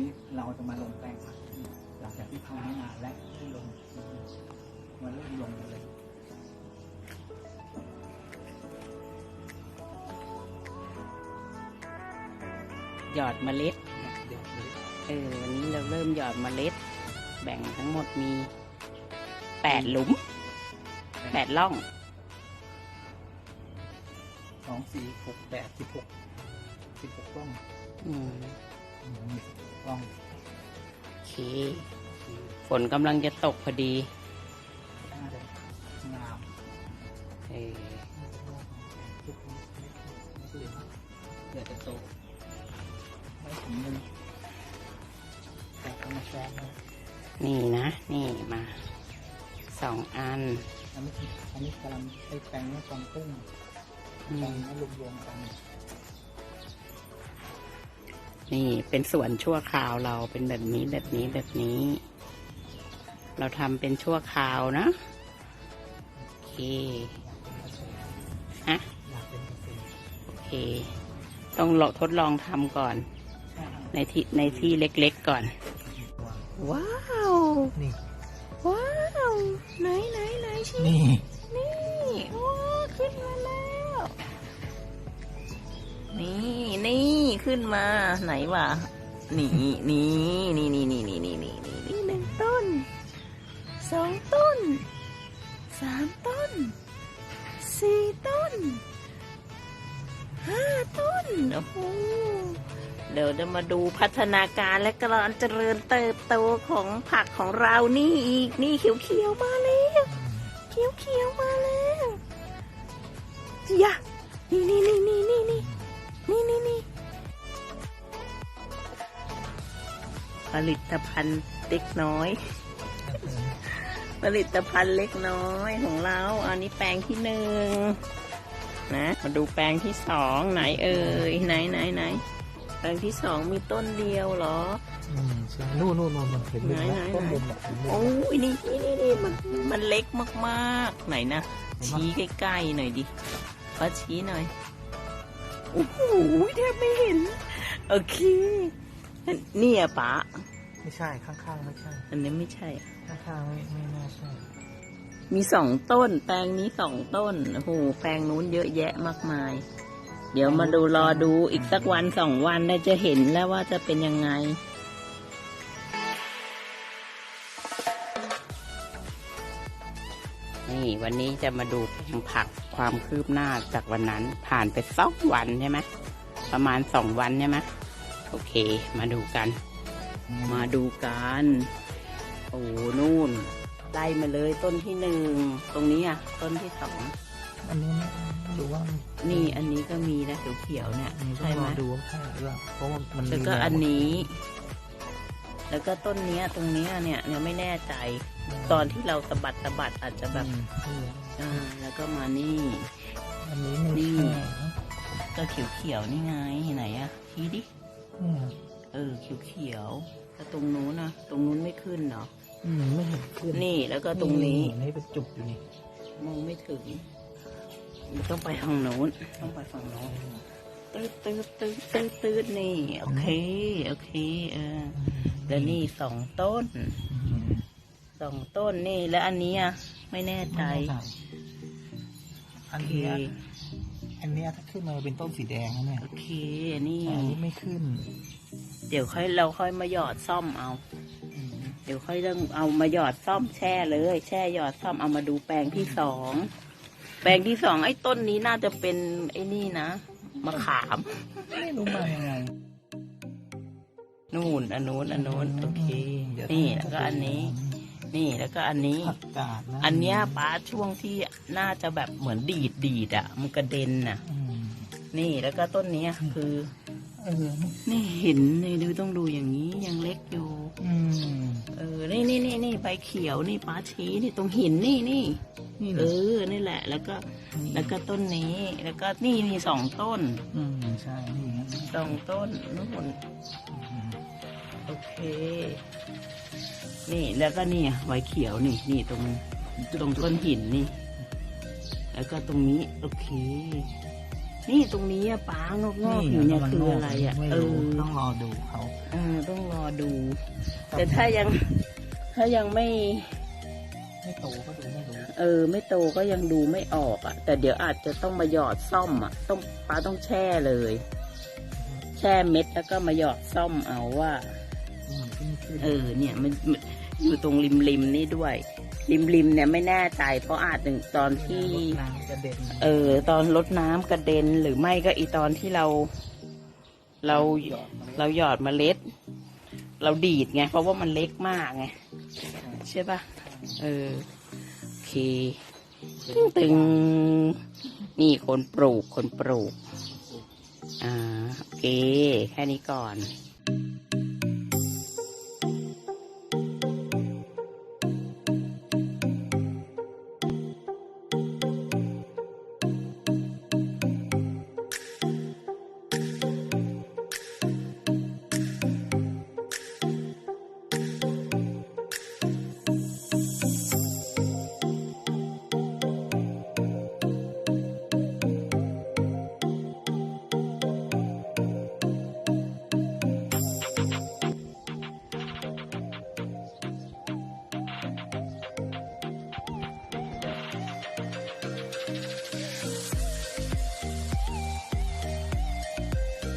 นี้เราจะมาลงแปลงผักหลังจากที่ทำไม่นานและได้ลงมาเริ่มลงกันเลยหยอดเมล็ดเดี๋ยวเลยเออวันนี้เราเริ่มหยอดเมล็ด แบ่งทั้งหมดมีแปดหลุมแปดล่องสองสี่หกแปดสิบหกสิบหกกล้อง อืมอืมมีสิบห กกล้องโอเคฝนกำลังจะตกพอดีน่าจะงามเออทุกคนเล็กๆเดี๋ยวจะโตไม่ถึงหนึ่งแต่ธรรมชาตินะนี่นะ นี่มาสองอัน อันนี้อันนี้กำลังไอ้แปลงนี่กองกุ้งอืแปลงมนี้รวมๆกัน นี่เป็นสวนชั่วคราวเราเป็นแบบนี้แบบนี้แบบนี้ เราทำเป็นชั่วคราวนะโอเคฮะอยากเป็นเกษตรโอเค ต้องลองทดลองทำก่อนใช่ครับในที่ในที่เล็กๆก่อน ว้าว นี่ ว้าว ไหนไหนไหนชินี่ นี่ โอ้ ขึ้นมา ขึ้นมาไหนวะนี่นี่นี่นี่นี่นี่นี่นี่นี่นี่หนึ่งต้นสองต้นสามต้นสี่ต้นห้าต้นโอ้โหเดี๋ยวจะมาดูพัฒนาการและการเจริญเติบโตของผักของเรานี่อีกนี่เขียวๆมาแล้วเขียวๆมาแล้วยะนี่นี่นี่นี่นี่นี่นี่นี่ ผลิตภัณฑ์เล็กน้อย ผลิตภัณฑ์เล็กน้อยของเรา อันนี้แปลงที่หนึ่งนะ มาดูแปลงที่สองไหนเอ่ยไหนไหนไหนแปลงที่สองมีต้นเดียวเหรออืมใช่นู่นนู่นนู่นมันเห็นมุมไหนไหนนะต้นมุมอะเห็นมุมโอ้ยนี่นี่นี่นี่มันมันเล็กมากๆ ไหนนะชี้ใกล้ๆหน่อยดิป้าชี้หน่อยโอ้โหแทบไม่เห็น โอเค นี่อะป๋าไม่ใช่ข้างๆไม่ใช่ อันนี้ไม่ใช่ ข้างๆไม่ไม่น่าใช่ มีสองต้น แปลงนี้สองต้นโอ้โหแปลงนู้นเยอะแยะมากมาย เดี๋ยวมาดูรอดูอีกสักวันสองวันเราจะเห็นแล้วว่าจะเป็นยังไงนี่วันนี้จะมาดูแปลงผักความคืบหน้าจากวันนั้นผ่านไปสองวันใช่ไหมประมาณสองวันใช่ไหม โอเค มาดูกัน มาดูกันโอ้นู่นไล่มาเลยต้นที่หนึ่งตรงนี้อะ ต้นที่สองอันนี้ไม่ไม่รู้ว่านี่อันนี้ก็มีนะเขียวๆเนี่ยมีใช่ไหมดูว่าใช่หรือเปล่าเพราะว่ามันแล้วก็มีอันนี้ แล้วก็ต้นเนี้ย ตรงเนี้ยเนี่ยเนี่ยไม่แน่ใจ ตอนที่เราสะบัดสะบัดอาจจะแบบอืมอ่าแล้วก็มานี่ อันนี้ไม่นี่ใช่นะก็เขียวๆนี่ไงไหนอะชี้ดิ เนี่ยเออเขียวๆแล้วตรงนู้นนะตรงนู้นไม่ขึ้นเนาะอืมไม่เห็นขึ้นนี่แล้วก็ตรงนี้นี่เป็นจุกอยู่นี่มองไม่ถึงต้องไปทางโน้นต้องไปฝั่งโน้นตืดตืดตืดตืดตืดนี่ โอเค โอเค เออ แล้วนี่สองต้นอืมสองต้นนี่แล้วอันนี้อะไม่แน่ใจไม่แน่ใจอันโอเคเนี้ย อันเนี้ยถ้าขึ้นมาเป็นต้นสีแดงนะเนี่ยโอเคนี่แต่อันนี้ไม่ขึ้นเดี๋ยวค่อยเราค่อยมาหยอดซ่อมเอา อืมเดี๋ยวค่อยต้องเอามาหยอดซ่อมแช่เลย แช่หยอดซ่อมเอามาดูแปลงที่สองแปลงที่สองไอ้ต้นนี้น่าจะเป็นไอ้นี่นะมะขามไม่รู้มายังไงนู่นอันนู้นอันนู้นโอเคเดี๋ยวนี่ต้องแล้วก็อันนี้ นี่แล้วก็อันนี้ผักกาดนะอันเนี้ยป้าช่วงที่น่าจะแบบเหมือนดีดดีดอะ มันกระเด็นน่ะ อืมนี่แล้วก็ต้นเนี้ยคือ เออนี่เห็นนี่ดูต้องดูอย่างนี้ยังเล็กอยู่ อืมเออ นี่นี่นี่นี่ใบเขียวนี่ป้าชี้นี่ตรงหินนี่นี่ นี่เอเหรออ นี่แหละ แล้วก็ แล้วก็ต้นนี้ แล้วก็นี่มีสองต้นอืมใช่นี่นะสองต้นนู่นอืมโอ เค นี่แล้วก็นี่ใบเขียวนี่ นี่ตรงตรงต้นหินนี่ แล้วก็ตรงนี้ โอเค นี่ตรงนี้อะป้างอกงอกๆอยู่เนี่ยคืออะไรอะไม่เอรู้อต้องรอดูเขาเออต้องรอดู แต่ถ้ายังถ้ายังไม่ไม่โตก็ดูไม่รู้เออ ไม่โตก็ยังดูไม่ออกอะ แต่เดี๋ยวอาจจะต้องมาหยอดซ่อมอะ ต้องป้าต้องแช่เลย แช่เม็ดแล้วก็มาหยอดซ่อมเอาว่า เหมือนที่ขึ้นเออ เนี่ยมันมันอยู่ตรงริมริมๆนี่ด้วย ริมริมๆเนี่ยไม่แน่ใจ เพราะอาจถึงตอนที่น้ำกระเด็นเออ ตอนลดน้ำกระเด็นหรือไม่ก็อีตอนที่เรา เราหยอดมาเราหยอดเมล็ด เราดีดไง เพราะว่ามันเล็กมากไงใช่ปะเออโอเคตึงตึงนี่คนปลูกคนปลูก อ่าโอเค แค่นี้ก่อนโ